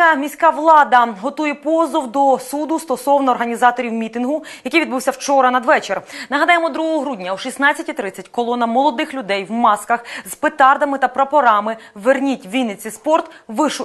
Чернівецька міська влада готує позов до суду стосовно організаторів мітингу, який відбувся вчора надвечір. Нагадаємо, 2 грудня о 16.30 колона молодих людей в масках з петардами та прапорами «Верніть Вінниці спорт»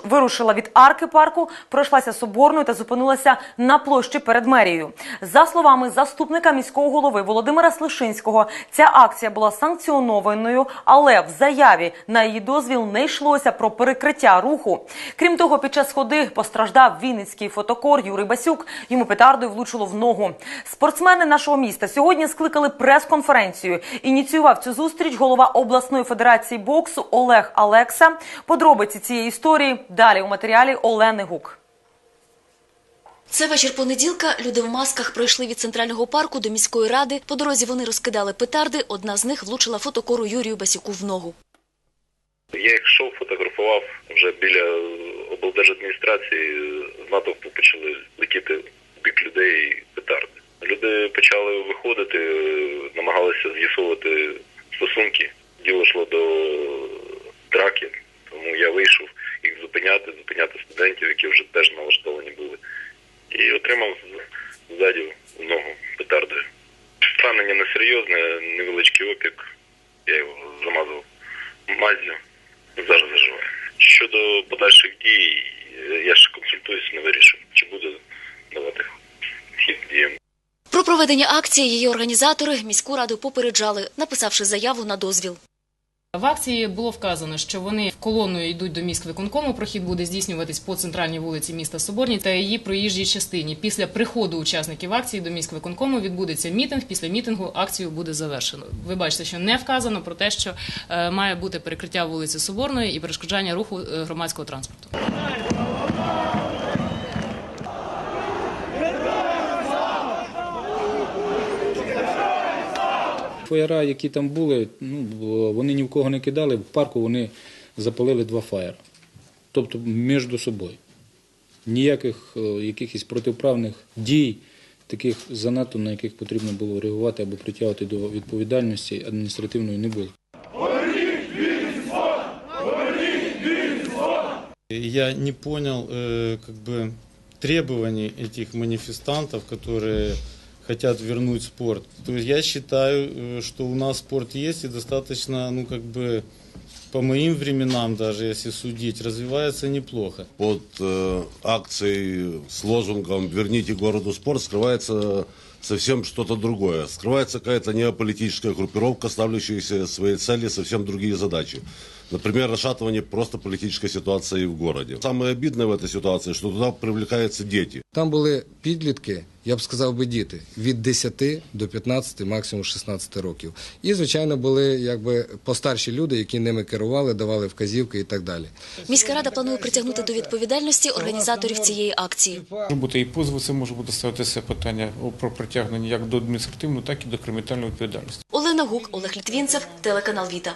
вирушила від арки парку, пройшлася соборною та зупинилася на площі перед мерією. За словами заступника міського голови Володимира Слишинського, ця акція була санкціонованою, але в заяві на її дозвіл не йшлося про перекриття руху. Крім того, під час ходи постраждав вінницький фотокор Юрий Басюк. Йому петардою влучило в ногу. Спортсмени нашого міста сьогодні скликали прес-конференцію. Ініціював цю зустріч голова обласної федерації боксу Олег Алекса. Подробиці цієї історії далі у матеріалі Олени Гук. Це вечір понеділка. Люди в масках пройшли від центрального парку до міської ради. По дорозі вони розкидали петарди. Одна з них влучила фотокору Юрію Басюку в ногу. Я йшов, фотографував вже біля облдержадміністрації. З натовпу почали летіти бік людей петарди. Люди почали виходити, намагалися з'ясовувати стосунки. Діло йшло до драки, тому я вийшов їх зупиняти, зупиняти студентів, які вже теж налаштовані були. І отримав ззаді ногу петардою. Поранення несерйозне, невеличкий опік. Я його замазав мазю. Зараз заживає. Щодо подальших дій, я ще консультуюсь, не вирішив, чи буду давати хід діям. Про проведення акції її організатори міську раду попереджали, написавши заяву на дозвіл. В акції було вказано, що вони колоною йдуть до міськвиконкому. Прохід буде здійснюватись по центральній вулиці міста Соборній та її проїжджій частині. Після приходу учасників акції до міськвиконкому відбудеться мітинг. Після мітингу акцію буде завершено. Ви бачите, що не вказано про те, що е, має бути перекриття вулиці Соборної і перешкоджання руху е, громадського транспорту. Фаєра, які там були, ну, вони ні в кого не кидали, в парку вони запалили два фаєра. Тобто між собою. Ніяких е, якихось протиправних дій, таких занадто, на яких потрібно було реагувати або притягувати до відповідальності адміністративної не було. Я не понял э, как бы требований этих манифестантов, которые хотят вернуть спорт. То есть я считаю, э, что у нас спорт есть и достаточно, ну как бы по моим временам даже, если судить, развивается неплохо. под э, акцией с лозунгом «Верните городу спорт» скрывается совсем что-то другое. Скрывается какая-то неополитическая группировка, ставлящая своей цели совсем другие задачи. Например, расшатывание просто политической ситуации в городе. Самое обидное в этой ситуации, что туда привлекаются дети. Там були підлітки, я б сказав би діти, від 10 до 15, максимум 16 років. І, звичайно, були якби постарші люди, які ними керували, давали вказівки і так далі. Міська рада планує притягнути до відповідальності організаторів цієї акції. Може бути і позови, це може бути ставитися питання про притягнення як до адміністративної, так і до кримінальної відповідальності. Олена Гук, Олег Літвінцев, телеканал Віта.